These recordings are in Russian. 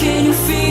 Can you feel?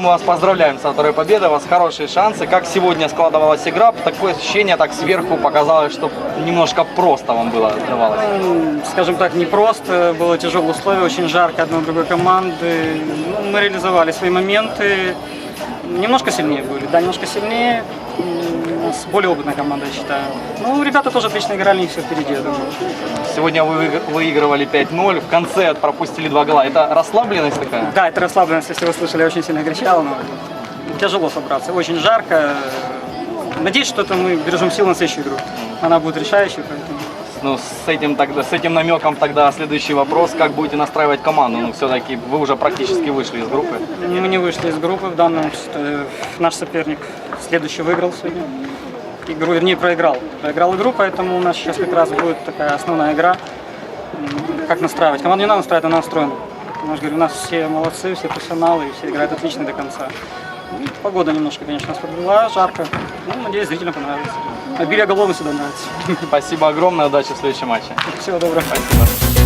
Мы вас поздравляем со второй победой, у вас хорошие шансы. Как сегодня складывалась игра? Такое ощущение, так сверху показалось, что немножко просто вам было давалось. Скажем так, непросто, было тяжелые условия, очень жарко одной другой команды. Ну, мы реализовали свои моменты, немножко сильнее были, да, немножко сильнее. Нас более опытная команда, я считаю. Ну, ребята тоже отлично играли, них все впереди, я думаю. Сегодня вы выиг- выигрывали 5-0, в конце пропустили два гола. Это расслабленность такая? Да, это расслабленность, если вы слышали, я очень сильно кричал, но тяжело собраться. Очень жарко. Надеюсь, что это мы бережем силы на следующую игру. Она будет решающей, поэтому... Ну, с этим, тогда, с этим намеком тогда следующий вопрос. Как будете настраивать команду? Ну, все-таки вы уже практически вышли из группы. Мы не вышли из группы в данном. э, Наш соперник следующий выиграл сегодня. Игру, вернее, проиграл. Проиграл игру, поэтому у нас сейчас как раз будет такая основная игра. Как настраивать? Команду не надо настраивать, она настроена. Я же говорю, у нас все молодцы, все профессионалы, и все играют отлично до конца. Ну, Погода немножко, конечно, нас подвела, жарко. Ну, надеюсь, зрителям понравится. Обилие голов всегда нравится. Спасибо огромное, удачи в следующем матче. Всего доброго. Спасибо.